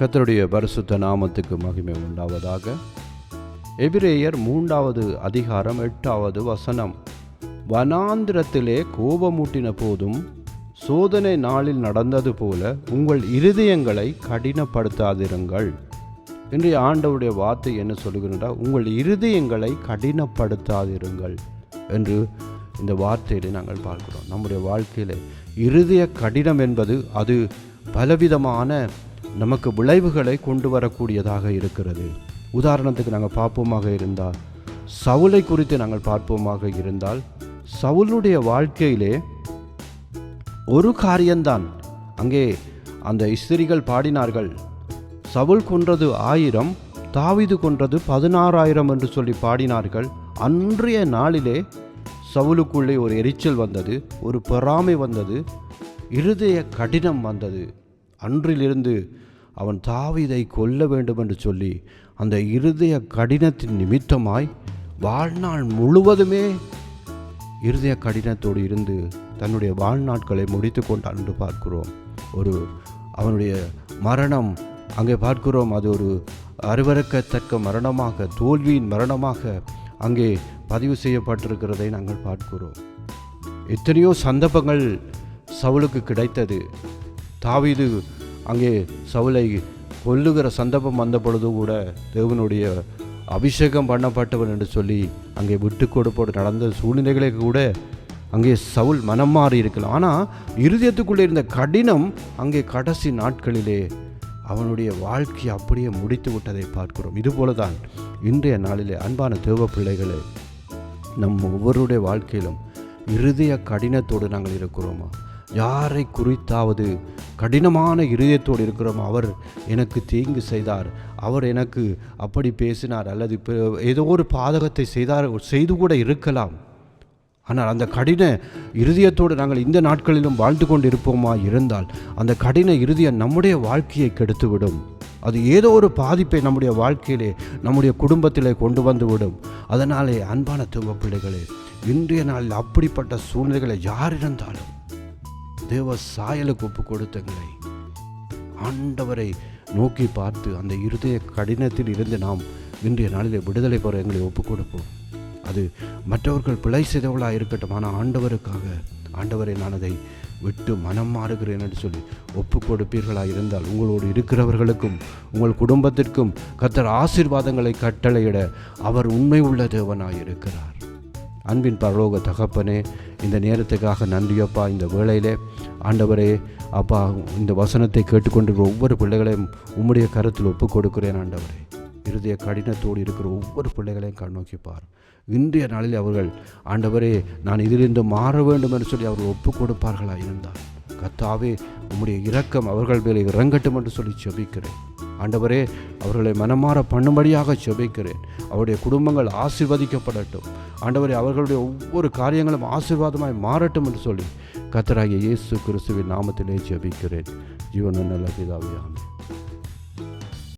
கத்தருடைய பரிசுத்த நாமத்துக்கு மகிமை உண்டாவதாக. எபிரேயர் மூன்றாவது அதிகாரம் எட்டாவது வசனம். வனாந்திரத்திலே கோபமூட்டின போதும் சோதனை நாளில் நடந்தது போல உங்கள் இருதயங்களை கடினப்படுத்தாதிருங்கள். இன்றைய ஆண்டவுடைய வார்த்தை என்ன சொல்லுகிறா உங்கள் இருதயங்களை கடினப்படுத்தாதிருங்கள் என்று இந்த வார்த்தையிலே நாங்கள் பார்க்கிறோம். நம்முடைய வாழ்க்கையில் இருதய கடினம் என்பது அது பலவிதமான நமக்கு விளைவுகளை கொண்டு வரக்கூடியதாக இருக்கிறது. உதாரணத்துக்கு நாங்கள் பார்ப்போமாக இருந்தால் சவுலை குறித்து நாங்கள் பார்ப்போமாக இருந்தால் சவுலுடைய வாழ்க்கையிலே ஒரு காரியம்தான். அங்கே அந்த இஸ்திரிகள் பாடினார்கள் சவுல் கொன்றது ஆயிரம் தாவிது கொன்றது பதினாறாயிரம் என்று சொல்லி பாடினார்கள். அன்றைய நாளிலே சவுலுக்குள்ளே ஒரு எரிச்சல் வந்தது ஒரு பொறாமை வந்தது இருதய கடினம் வந்தது. அன்றிலிருந்து அவன் தாவிதை கொல்ல வேண்டும் என்று சொல்லி அந்த இருதய கடினத்தின் நிமித்தமாய் வாழ்நாள் முழுவதுமே இருதய கடினத்தோடு இருந்து தன்னுடைய வாழ்நாட்களை முடித்து கொண்டான் என்று பார்க்கிறோம். ஒரு அவனுடைய மரணம் அங்கே பார்க்கிறோம் அது ஒரு அருவறுக்கத்தக்க மரணமாக தோல்வியின் மரணமாக அங்கே பதிவு செய்யப்பட்டிருக்கிறதை நாங்கள் பார்க்கிறோம். எத்தனையோ சந்தர்ப்பங்கள் சவுளுக்கு கிடைத்தது. தாவிது அங்கே சவுலை கொல்லுகிற சந்தர்ப்பம் வந்த பொழுது கூட தேவனுடைய அபிஷேகம் பண்ணப்பட்டவன் என்று சொல்லி அங்கே விட்டு கொடுப்போடு நடந்த சூழ்நிலைகளை கூட அங்கே சவுல் மனம் மாறி இருக்கலாம். ஆனால் இருதயத்துக்குள்ளே இருந்த கடினம் அங்கே கடைசி நாட்களிலே அவனுடைய வாழ்க்கையை அப்படியே முடித்து விட்டதை பார்க்கிறோம். இதுபோல தான் இன்றைய நாளிலே அன்பான தேவ பிள்ளைகளை நம் ஒவ்வொருடைய வாழ்க்கையிலும் இருதய கடினத்தோடு நாங்கள் இருக்கிறோமா? யாரை குறித்தாவது கடினமான இருதயத்தோடு இருக்கிறோம் அவர் எனக்கு தீங்கு செய்தார். அவர் எனக்கு அப்படி பேசினார் அல்லது ஏதோ ஒரு பாதகத்தை செய்தார் செய்து கூட இருக்கலாம். ஆனால் அந்த கடின இருதயத்தோடு நாங்கள் இந்த நாட்களிலும் வாழ்ந்து கொண்டிருப்போமா இருந்தால் அந்த கடின இருதயம் நம்முடைய வாழ்க்கையை கெடுத்துவிடும். அது ஏதோ ஒரு பாதிப்பை நம்முடைய வாழ்க்கையிலே நம்முடைய குடும்பத்திலே கொண்டு வந்து விடும் அதனாலே அன்பான துவ பிள்ளைகளே இன்றைய நாளில் அப்படிப்பட்ட சூழ்நிலைகளை யார் இருந்தாலும் தேவ சாயலுக்கு ஒப்பு கொடுத்தங்களை ஆண்டவரை நோக்கி பார்த்து அந்த இருதய கடினத்தில் இருந்து நாம் இன்றைய நாளிலே விடுதலை பெற எங்களை ஒப்புக் கொடுப்போம் அது மற்றவர்கள் பிழை செய்தவர்களாக இருக்கட்டும் ஆனால் ஆண்டவருக்காக ஆண்டவரை நான் அதை விட்டு மனம் மாறுகிறேன் என்று சொல்லி ஒப்பு கொடுப்பீர்களாக இருந்தால் உங்களோடு இருக்கிறவர்களுக்கும் உங்கள் குடும்பத்திற்கும் கத்தர் ஆசீர்வாதங்களை கட்டளையிட அவர் உண்மை உள்ள தேவனாக இருக்கிறார் அன்பின் பரலோக தகப்பனே இந்த நேரத்துக்காக நன்றியப்பா. இந்த வேளையிலே ஆண்டவரே அப்பா இந்த வசனத்தை கேட்டுக்கொண்டிருக்கிற ஒவ்வொரு பிள்ளைகளையும் உம்முடைய கருத்தில் ஒப்புக் கொடுக்கிறேன் ஆண்டவரே. இருதய கடினத்தோடு இருக்கிற ஒவ்வொரு பிள்ளைகளையும் கண்ணோக்கிப்பார் இன்றைய நாளில் அவர்கள் ஆண்டவரே நான் இதிலிருந்து மாற வேண்டும் என்று சொல்லி அவர்கள் ஒப்புக் கொடுப்பார்களா இருந்தால் கத்தாவே உம்முடைய இரக்கம் அவர்கள் மேலே இறங்கட்டும் என்று சொல்லி செபிக்கிறேன் ஆண்டவரே அவர்களை மனமாற பண்ணும்படியாக செபிக்கிறேன் அவருடைய குடும்பங்கள் ஆசிர்வதிக்கப்படட்டும். ஆண்டவரே அவர்களுடைய ஒவ்வொரு காரியங்களும் ஆசீர்வாதமாய் மாறட்டும் என்று சொல்லி கத்தராகிய இயேசு கிறிஸ்துவின் நாமத்திலே ஜெபிக்கிறேன். ஜீவன நல்ல பிதாவியாமே